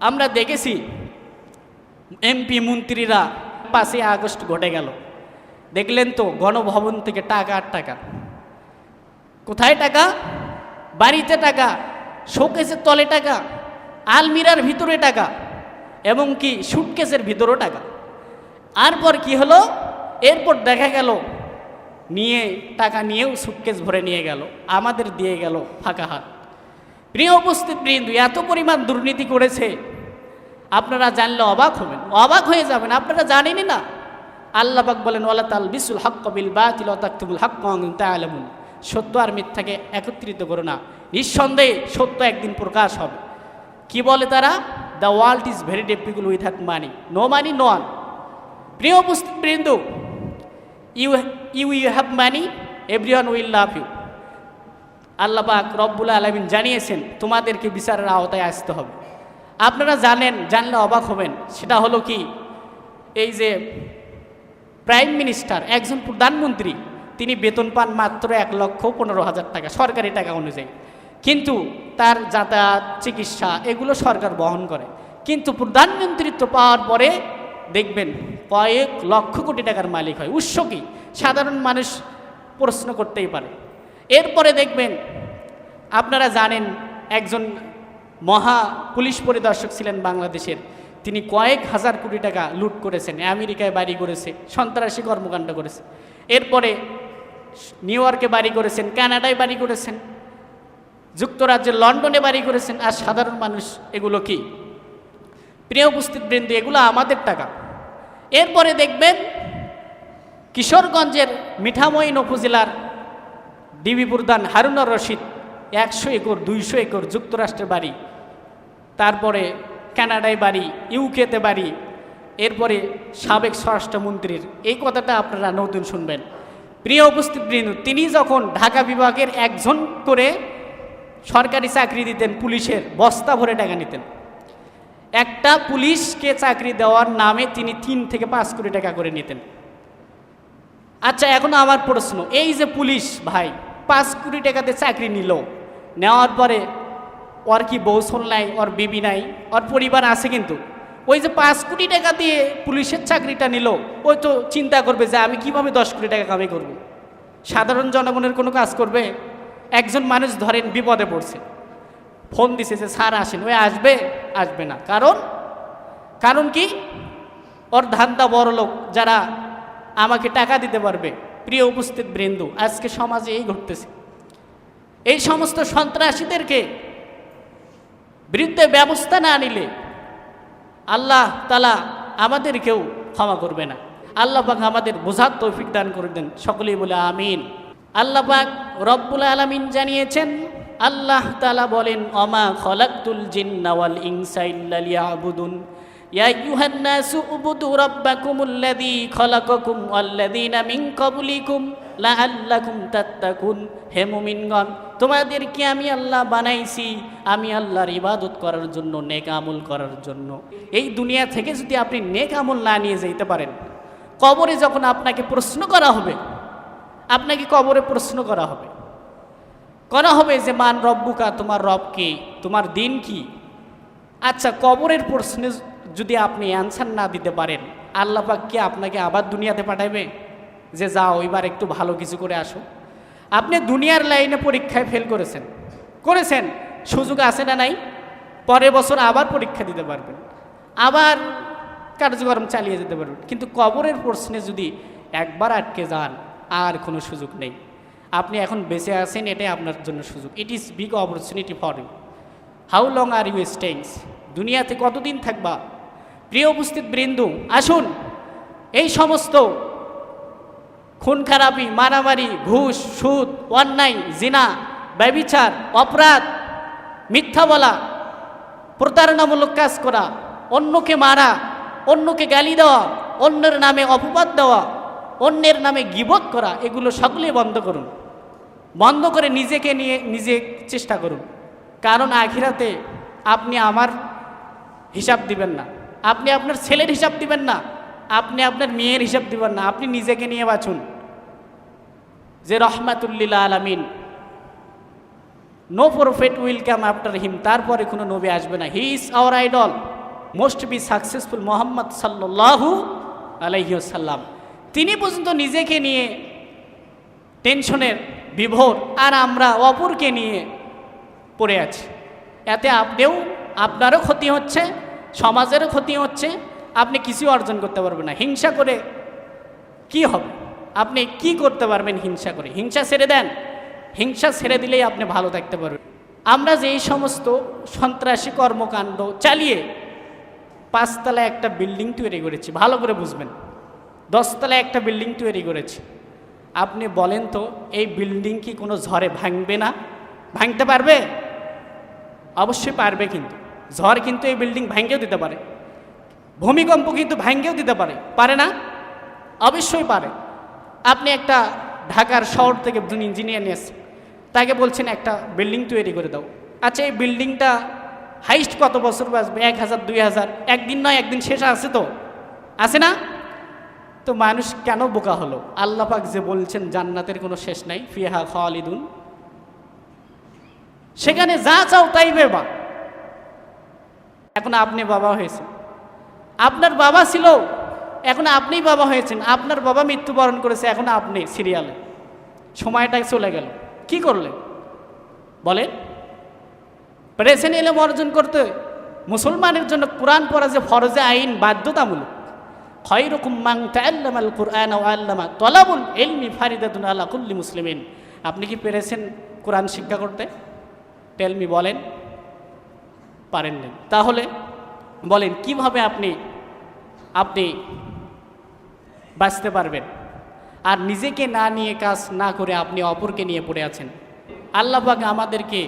আমরা দেখেছি এমপি মন্ত্রীরা পাঁচই আগস্ট ঘটে গেল। দেখলেন তো, গণভবন থেকে টাকা আর টাকা। কোথায় টাকা? বাড়িতে টাকা, শোকেসের তলে টাকা, আলমিরার ভিতরে টাকা, এবং কি সুটকেসের ভিতরেও টাকা। আর পর কি হলো? এরপর দেখা গেল, নিয়ে টাকা নিয়েও সুটকেস ভরে নিয়ে গেল, আমাদের দিয়ে গেল ফাঁকা হাত। প্রিয় উপস্থিত বৃন্দ, এত পরিমাণ দুর্নীতি করেছে। আপনারা জানলে অবাক হবেন। অবাক হয়ে যাবেন, আপনারা জানেনই না। আল্লাহবাক বলেন, ওয়ালা তাল বিসুল হক কবিল বাতিল তাকতুবুল হক তালামুন সত্য আর মিথ্যাকে একত্রিত করো না। নিঃসন্দেহে সত্য একদিন প্রকাশ হবে। কি বলে তারা? The world is very with money. No money, no one প্রিয় উপস্থিত বৃন্দ, you you you have money every one will love you. আল্লাহ পাক রব্বুল আলমিন জানিয়েছেন, তোমাদেরকে বিচারের আওতায় আসতে হবে। আপনারা জানেন, জানলে অবাক হবেন, সেটা হলো কি? এই যে প্রাইম মিনিস্টার, একজন প্রধানমন্ত্রী, তিনি বেতন পান মাত্র এক লক্ষ পনেরো হাজার টাকা, সরকারি টাকা অনুযায়ী। কিন্তু তার যাতায়াত, চিকিৎসা, এগুলো সরকার বহন করে। কিন্তু প্রধানমন্ত্রিত্ব পাওয়ার পরে দেখবেন, কয়েক লক্ষ কোটি টাকার মালিক হয়। উৎস কি? সাধারণ মানুষ প্রশ্ন করতেই পারে। এরপরে দেখবেন, আপনারা জানেন একজন মহা পুলিশ পরিদর্শক ছিলেন বাংলাদেশের। তিনি কয়েক হাজার কোটি টাকা লুট করেছেন, আমেরিকায় বাড়ি করেছে, সন্ত্রাসী কর্মকাণ্ড করেছে। এরপরে নিউ ইয়র্কে বাড়ি করেছেন, কানাডায় বাড়ি করেছেন যুক্তরাজ্যের লন্ডনে বাড়ি করেছেন, আর সাধারণ মানুষ এগুলো কি? প্রিয় উপস্থিত বৃন্দ এগুলো আমাদের টাকা। এরপরে দেখবেন, কিশোরগঞ্জের মিঠামইন উপজেলার ডিবি প্রধান হারুনার রশিদ একশো একর, দুইশো একর যুক্তরাষ্ট্রের বাড়ি, তারপরে কানাডায় বাড়ি, ইউকেতে বাড়ি, এরপরে সাবেক স্বরাষ্ট্রমন্ত্রীর। এই কথাটা আপনারা নতুন শুনবেন। প্রিয় উপস্থিত বৃন্দ তিনি যখন ঢাকা বিভাগের একজন করে সরকারি চাকরি দিতেন, পুলিশের বস্তা ভরে টাকা নিতেন। একটা পুলিশকে চাকরি দেওয়ার নামে তিনি তিন থেকে পাঁচ কোটি টাকা করে নিতেন। আচ্ছা এখন আমার প্রশ্ন, এই যে পুলিশ ভাই পাঁচ কোটি টাকাতে চাকরি নিল। নেওয়ার পরে ওর কি বৌসল নাই, ওর বিবি নাই, ওর পরিবার আছে কিন্তু। ওই যে পাঁচ কোটি টাকা দিয়ে পুলিশের চাকরিটা নিল ওই তো চিন্তা করবে যে আমি কীভাবে দশ কোটি টাকা কামাই করব। সাধারণ জনগণের কোনো কাজ করবে? একজন মানুষ ধরেন বিপদে পড়ছে। ফোন দিছে যে, স্যার আসেন। ওই আসবে আসবে না। কারণ কারণ কি? ওর ধান্দা বড় লোক যারা আমাকে টাকা দিতে পারবে প্রিয় উপস্থিত বৃন্দু, আজকে সমাজে এই ঘটতেছে। এই সমস্ত সন্ত্রাসীদেরকে বিরুদ্ধে ব্যবস্থা না নিলে আল্লাহ তালা আমাদেরকেও ক্ষমা করবে না। আল্লাহ পাক আমাদের বোঝার তৌফিক দান করে দেন। সকলেই বলে আমিন। আল্লাহ পাক রব্বুল আলমিন জানিয়েছেন, আল্লাহ তালা বলেন, অমা খলাকুল জিন্নাওয়াল ইনসাইল্লাবুদুন يا أيها الناس اعبدوا ربكم الذي خلقكم والذين من قبلكم لعلكم تتقون হে মুমিনগণ তোমাদেরকে আমি আল্লাহ বানাইছি আমি আল্লাহর ইবাদত করার জন্য নেক আমল করার জন্য এই দুনিয়া থেকে যদি আপনি নেক আমল না নিয়ে যেতে পারেন কবরে যখন আপনাকে প্রশ্ন করা হবে আপনাকে কবরে প্রশ্ন করা হবে করা হবে যে মান রব্বুকা তোমার রব কি তোমার দিন কি আচ্ছা কবরের প্রশ্নে যদি আপনি অ্যান্সার না দিতে পারেন, আল্লাহ পাক কি আপনাকে আবার দুনিয়াতে পাঠাবে যে যাও, এবার একটু ভালো কিছু করে আসো। আপনি দুনিয়ার লাইনে পরীক্ষায় ফেল করেছেন। করেছেন, সুযোগ আছে না নাই? পরের বছর আবার পরীক্ষা দিতে পারবেন। আবার কার্যক্রম চালিয়ে যেতে পারবেন। কিন্তু কবরের প্রশ্নে যদি একবার আটকে যান, আর কোনো সুযোগ নেই। আপনি এখন বেঁচে আছেন, এটাই আপনার জন্য সুযোগ। It is big opportunity for you how long are you stayings দুনিয়াতে কতদিন থাকবা? প্রিয় উপস্থিত বৃন্দু, আসুন এই সমস্ত খুন খারাপি, মারামারি, ঘুষ, সুদ, অন্যায়, জিনা, ব্যবিচার, অপরাধ, মিথ্যা বলা, প্রতারণামূলক কাজ করা, অন্যকে মারা, অন্যকে গালি দেওয়া, অন্যের নামে অপবাদ দেওয়া, অন্যের নামে গিবত করা, এগুলো সকলেই বন্ধ করুন। বন্ধ করে নিজেকে নিয়ে নিজে চেষ্টা করুন। কারণ আখিরাতে আপনি আমার হিসাব দিবেন না। আপনি আপনার ছেলের হিসাব দিবেন না। আপনি আপনার মেয়ের হিসাব দিবেন না। আপনি নিজেকে নিয়ে বাঁচুন। যে রহমাতুল্লিল আলমিন no prophet will come after him তারপরে কোনো নবী আসবে না। He is our idol most be successful Mohammad সাল্লাহু আলাইসাল্লাম তিনি পর্যন্ত নিজেকে নিয়ে টেনশনের বিভোর আর আমরা অপরকে নিয়ে পড়ে আছি। এতে আপনিও, আপনারও ক্ষতি হচ্ছে। সমাজেরও ক্ষতি হচ্ছে, আপনি কিছু অর্জন করতে পারবেন না। হিংসা করে কি হবে? আপনি কি করতে পারবেন হিংসা করে? হিংসা ছেড়ে দেন। হিংসা ছেড়ে দিলেই আপনি ভালো থাকতে পারবেন। আমরা যে এই সমস্ত সন্ত্রাসী কর্মকাণ্ড চালিয়ে পাঁচতলায় একটা বিল্ডিং তৈরি করেছি, ভালো করে বুঝবেন। দশতলায় একটা বিল্ডিং তৈরি করেছি। আপনি বলেন তো, এই বিল্ডিং কি কোনো ঝড়ে ভাঙবে না? ভাঙতে পারবে? অবশ্যই পারবে কিন্তু। ঝড় কিন্তু এই বিল্ডিং ভাঙ্গেও দিতে পারে। ভূমিকম্প কিন্তু ভাঙ্গেও দিতে পারে। পারে না? অবশ্যই পারে। আপনি একটা ঢাকার শহর থেকে একজন ইঞ্জিনিয়ার নিয়ে তাকে বলছেন, একটা বিল্ডিং তৈরি করে দাও। আচ্ছা এই বিল্ডিংটা হাইস্ট কত বছর বাঁচবে? এক হাজার, দুই হাজার? একদিন নয়, একদিন শেষ আছে তো? আছে না? তো মানুষ কেন বোকা হলো? আল্লাহ পাক যে বলছেন, জান্নাতের কোনো শেষ নাই। ফিহা খালিদুন। সেখানে যা চাও তাই বেবা এখন আপনি বাবা হয়েছেন। আপনার বাবা ছিল, এখন আপনিই বাবা হয়েছেন। আপনার বাবা মৃত্যুবরণ করেছে, এখন আপনি সিরিয়ালে সময়টা চলে গেল। কি করলেন বলেন। পেরেছেন এলেম অর্জন করতে মুসলমানের জন্য কোরআন পড়া যে ফরজে আইন, বাধ্যতামূলক। খয়রকুম মাং তাল্লামাল কুরআন ও আল্লাহ কুল্লি মুসলিমিন। আপনি কি পেরেছেন কোরআন শিক্ষা করতে? টেলমি বলেন। পারেননি তাহলে বলেন, কীভাবে আপনি আপনি বাঁচতে পারবেন? আর নিজেকে না নিয়ে কাজ না করে আপনি অপরকে নিয়ে পড়ে আছেন। আল্লাহবাক আমাদেরকে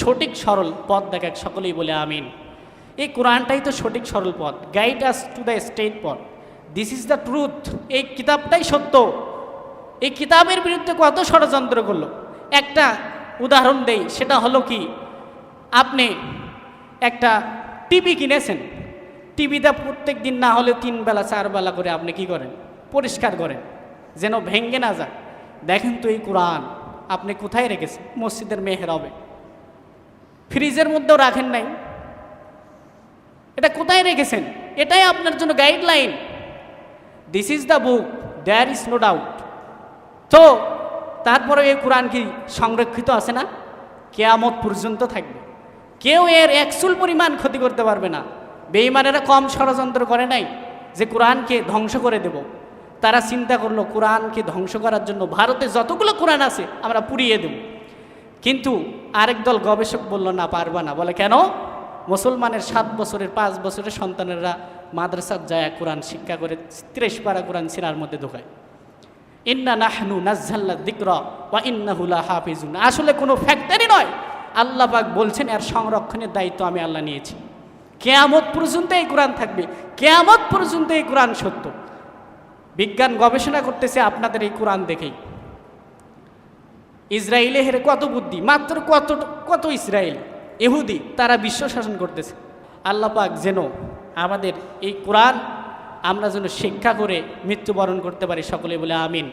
সঠিক সরল পথ দেখাক, সকলেই বলে আমিন। এই কোরআনটাই তো সঠিক সরল পথ। Guide us to the state পথ। দিস ইজ দ্য ট্রুথ এই কিতাবটাই সত্য। এই কিতাবের বিরুদ্ধে কত ষড়যন্ত্র করল। একটা উদাহরণ দেই, সেটা হলো কি? আপনি একটা টিভি কিনেছেন। টিভিটা প্রত্যেক দিন না হলে তিন বেলা, চার বেলা করে আপনি কি করেন? পরিষ্কার করেন। যেন ভেঙ্গে না যায়। দেখেন তো এই কোরআন। আপনি কোথায় রেখেছেন? মসজিদের মেহরবে। ফ্রিজের মধ্যেও রাখেন নাই। এটা কোথায় রেখেছেন? এটাই আপনার জন্য guideline this is the book there is no doubt তো তারপরে এই কোরআন কি সংরক্ষিত আছে না? কেয়ামত পর্যন্ত থাকবে। কেউ এর একচুল পরিমাণ ক্ষতি করতে পারবে না। বেইমানেরা কম ষড়যন্ত্র করে নাই যে কোরআনকে ধ্বংস করে দেব। তারা চিন্তা করল, কোরআনকে ধ্বংস করার জন্য ভারতে যতগুলো কোরআন আছে, আমরা পুড়িয়ে দেব। কিন্তু আরেক দল গবেষক বলল, না, পারবা না। বলে, কেন? মুসলমানের সাত বছরের, পাঁচ বছরের সন্তানেরা মাদ্রাসার যায়, কোরআন শিক্ষা করে ত্রিশ পারা কোরআন সিনার মধ্যে ঢোকায়। ইন্না নাহনু নাজ্জাল্লা বা ইন্না হুলা হাফিজুন আসলে কোনো ফ্যাক্টরি নয়। আল্লাহ পাক বলছেন, এর সংরক্ষণের দায়িত্ব আমি আল্লাহ নিয়েছি। কেয়ামত পর্যন্ত এই কোরআন থাকবে। কেয়ামত পর্যন্ত এই কোরআন সত্য। বিজ্ঞান গবেষণা করতেছে আপনাদের এই কোরআন দেখেই। ইসরায়েলে হেরে কত বুদ্ধি, মাত্র কত কত ইসরায়েল এহুদি তারা বিশ্ব শাসন করতেছে। আল্লাহ পাক যেন আমাদের এই কোরআন আমরা যেন শিক্ষা করে মৃত্যুবরণ করতে পারি, সকলে বলে আমিন।